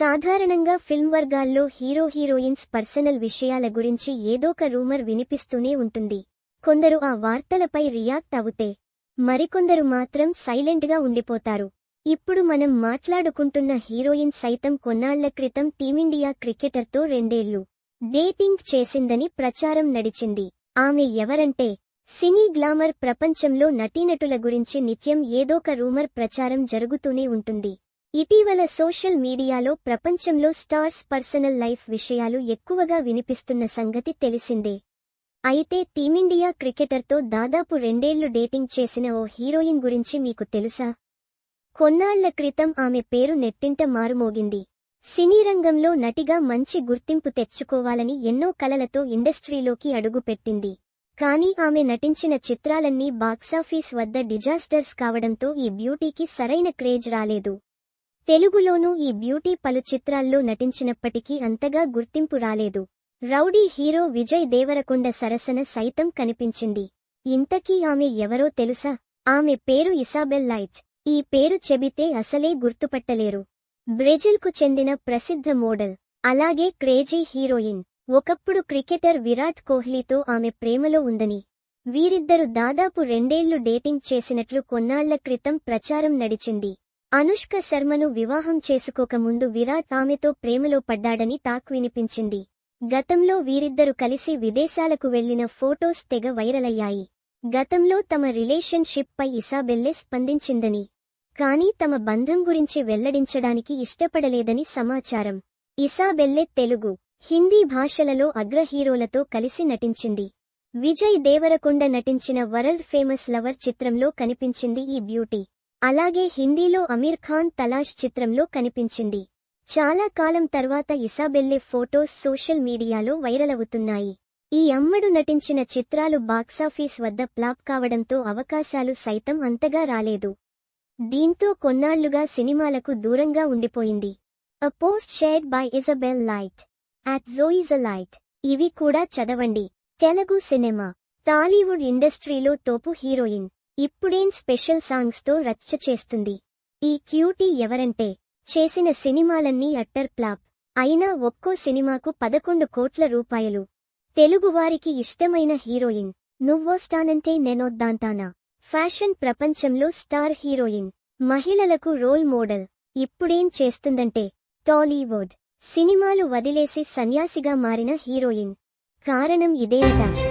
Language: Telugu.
సాధారణంగా ఫిల్మ్ వర్గాల్లో హీరో హీరోయిన్స్ పర్సనల్ విషయాల గురించి ఏదోక రూమర్ వినిపిస్తూనే ఉంటుంది. కొందరు ఆ వార్తలపై రియాక్ట్ అవుతే మరికొందరు మాత్రం సైలెంట్గా ఉండిపోతారు. ఇప్పుడు మనం మాట్లాడుకుంటున్న హీరోయిన్ సైతం కొన్నాళ్ళ క్రితం టీమిండియా క్రికెటర్తో రెండేళ్ళు డేటింగ్ చేసిందని ప్రచారం నడిచింది. ఆమె ఎవరంటే సినీ గ్లామర్ ప్రపంచంలో నటీనటుల గురించి నిత్యం ఏదోక రూమర్ ప్రచారం జరుగుతూనే ఉంటుంది. ఇటీవల సోషల్ మీడియాలో ప్రపంచంలో స్టార్స్ పర్సనల్ లైఫ్ విషయాలు ఎక్కువగా వినిపిస్తున్న సంగతి తెలిసిందే. అయితే టీమిండియా క్రికెటర్తో దాదాపు రెండేళ్ళు డేటింగ్ చేసిన ఓ హీరోయిన్ గురించి మీకు తెలుసా? కొన్నాళ్ళ క్రితం ఆమె పేరు నెట్టింట మారుమోగింది. సినీ రంగంలో నటిగా మంచి గుర్తింపు తెచ్చుకోవాలని ఎన్నో కలలతో ఇండస్ట్రీలోకి అడుగుపెట్టింది. కానీ ఆమె నటించిన చిత్రాలన్నీ బాక్సాఫీస్ వద్ద డిజాస్టర్స్ కావడంతో ఈ బ్యూటీకి సరైన క్రేజ్ రాలేదు. తెలుగులోనూ ఈ బ్యూటీ పలు చిత్రాల్లో నటించినప్పటికీ అంతగా గుర్తింపు రాలేదు. రౌడీ హీరో విజయ్ దేవరకొండ సరసన సైతం కనిపించింది. ఇంతకీ ఆమె ఎవరో తెలుసా? ఆమె పేరు ఇసాబెల్ లైట్ ఈ పేరు చెబితే అసలే గుర్తుపట్టలేరు. బ్రెజిల్కు చెందిన ప్రసిద్ధ మోడల్ అలాగే క్రేజీ హీరోయిన్. ఒకప్పుడు క్రికెటర్ విరాట్ కోహ్లీతో ఆమె ప్రేమలో ఉందని. వీరిద్దరు దాదాపు రెండేళ్ళు డేటింగ్ చేసినట్లు కొన్నాళ్ళ క్రితం ప్రచారం నడిచింది. అనుష్క శర్మను వివాహం చేసుకోకముందు విరాట్ ఆమెతో ప్రేమలో పడ్డాడని టాక్ వినిపించింది. గతంలో వీరిద్దరు కలిసి విదేశాలకు వెళ్ళిన ఫోటోస్ తెగ వైరలయ్యాయి. గతంలో తమ రిలేషన్షిప్ పై ఇసాబెల్లె స్పందించిందని కానీ తమ బంధం గురించి వెల్లడించడానికి ఇష్టపడలేదని సమాచారం. ఇసాబెల్లె తెలుగు హిందీ భాషలలో అగ్ర హీరోలతో కలిసి నటించింది. విజయ్ దేవరకొండ నటించిన వరల్డ్ ఫేమస్ లవర్ చిత్రంలో కనిపించింది ఈ బ్యూటీ. అలాగే హిందీలో అమీర్ ఖాన్ తలాష్ చిత్రంలో కనిపించింది. చాలా కాలం తర్వాత ఇసాబెల్లే ఫోటోస్ సోషల్ మీడియాలో వైరల్ అవుతున్నాయి. ఈ అమ్మడు నటించిన చిత్రాలు బాక్సాఫీస్ వద్ద ప్లాప్ కావడంతో అవకాశాలు సైతం అంతగా రాలేదు. దీంతో కొన్నాళ్ళుగా సినిమాలకు దూరంగా ఉండిపోయింది. A post shared by Isabel Leite at జోయిజ్ Leite ఇవి కూడా చదవండి. తెలుగు సినిమా. టాలీవుడ్ ఇండస్ట్రీలో తోపు హీరోయిన్. ఇప్పుడేం స్పెషల్ సాంగ్స్తో రచ్చ చేస్తుంది? ఈ క్యూటీ ఎవరంటే చేసిన సినిమాలన్నీ అట్టర్ ప్లాప్ అయినా ఒక్కో సినిమాకు పదకొండు కోట్ల రూపాయలు. తెలుగువారికి ఇష్టమైన హీరోయిన్ నువ్వొస్తానంటే నేనొద్దాంతానా ఫ్యాషన్ ప్రపంచంలో స్టార్ హీరోయిన్ మహిళలకు రోల్ మోడల్. ఇప్పుడేం చేస్తుందంటే టాలీవుడ్ సినిమాలు వదిలేసి సన్యాసిగా మారిన హీరోయిన్. కారణం ఇదేనట